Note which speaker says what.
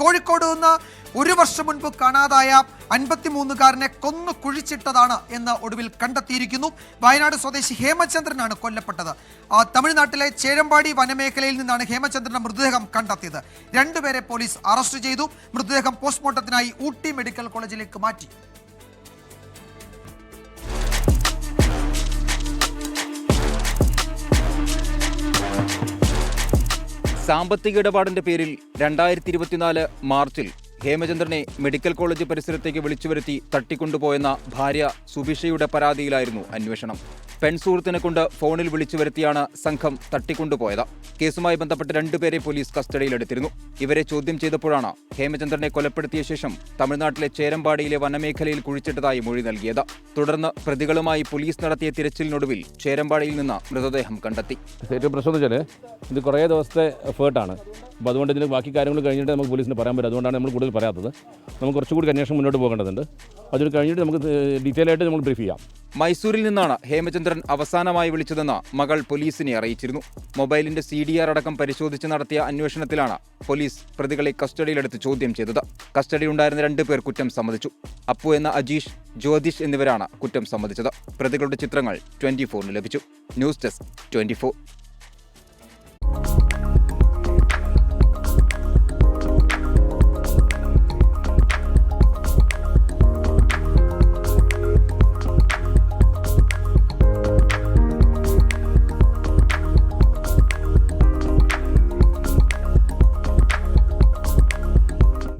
Speaker 1: കോഴിക്കോട് നിന്ന് ഒരു വർഷം മുൻപ് കാണാതായ അൻപത്തിമൂന്നുകാരനെ കൊന്നു കുഴിച്ചിട്ടതാണ് എന്ന് ഒടുവിൽ കണ്ടെത്തിയിരിക്കുന്നു. വയനാട് സ്വദേശി ഹേമചന്ദ്രനാണ് കൊല്ലപ്പെട്ടത്. തമിഴ്നാട്ടിലെ ചേരമ്പാടി വനമേഖലയിൽ നിന്നാണ് ഹേമചന്ദ്രന്റെ മൃതദേഹം കണ്ടെത്തിയത്. രണ്ടുപേരെ പോലീസ് അറസ്റ്റ് ചെയ്തു. മൃതദേഹം പോസ്റ്റ്മോർട്ടത്തിനായി ഊട്ടി മെഡിക്കൽ കോളേജിലേക്ക് മാറ്റി.
Speaker 2: സാമ്പത്തിക ഇടപാടിന്റെ പേരിൽ രണ്ടായിരത്തി ഇരുപത്തിനാല് മാർച്ചിൽ ഹേമചന്ദ്രനെ മെഡിക്കൽ കോളേജ് പരിസരത്തേക്ക് വിളിച്ചുവരുത്തി തട്ടിക്കൊണ്ടുപോയെന്ന ഭാര്യ സുഭിഷയുടെ പരാതിയിലായിരുന്നു അന്വേഷണം. പെൺസുഹൃത്തിനെ കൊണ്ട് ഫോണിൽ വിളിച്ചു വരുത്തിയാണ് സംഘം തട്ടിക്കൊണ്ടുപോയത്. കേസുമായി ബന്ധപ്പെട്ട് രണ്ടുപേരെ പോലീസ് കസ്റ്റഡിയിലെടുത്തിരുന്നു. ഇവരെ ചോദ്യം ചെയ്തപ്പോഴാണ് ഹേമചന്ദ്രനെ കൊലപ്പെടുത്തിയ ശേഷം തമിഴ്നാട്ടിലെ ചേരമ്പാടിയിലെ വനമേഖലയിൽ കുഴിച്ചിട്ടതായി മൊഴി നൽകിയത്. തുടർന്ന് പ്രതികളുമായി പോലീസ് നടത്തിയ തിരച്ചിലിനൊടുവിൽ ചേരമ്പാടിയിൽ നിന്ന് മൃതദേഹം കണ്ടെത്തി.
Speaker 3: ഏറ്റവും പ്രശ്നം ഇത് കുറേ ദിവസത്തെ എഫേർട്ടാണ് അപ്പോൾ അതുകൊണ്ട് ഇതിന് ബാക്കി കാര്യങ്ങൾ കഴിഞ്ഞിട്ട് നമുക്ക് പോലീസിന് പറയാൻ പറ്റും. അതുകൊണ്ടാണ് നമ്മൾ കൂടുതൽ പറയാത്തത്. നമുക്ക് കുറച്ചുകൂടി അന്വേഷണം മുന്നോട്ട് പോകേണ്ടതുണ്ട്. അതൊരു കഴിഞ്ഞിട്ട് നമുക്ക് ഡീറ്റെയിൽ ആയിട്ട് നമ്മൾ ബ്രീഫ് ചെയ്യാം.
Speaker 2: മൈസൂരിൽ നിന്നാണ് ഹേമചന്ദ്രൻ അവസാനമായി വിളിച്ചതെന്ന് മകൾ പോലീസിനെ അറിയിച്ചിരുന്നു. മൊബൈലിന്റെ സി ഡി ആർ അടക്കം പരിശോധിച്ച് നടത്തിയ അന്വേഷണത്തിലാണ് പോലീസ് പ്രതികളെ കസ്റ്റഡിയിലെടുത്ത് ചോദ്യം ചെയ്തത്. കസ്റ്റഡി ഉണ്ടായിരുന്ന രണ്ടു പേർ കുറ്റം സമ്മതിച്ചു. അപ്പു എന്ന അജീഷ് ജ്യോതിഷ് എന്നിവരാണ് കുറ്റം സമ്മതിച്ചത്. പ്രതികളുടെ ചിത്രങ്ങൾ ട്വന്റി ഫോറിന് ലഭിച്ചു. News desk twenty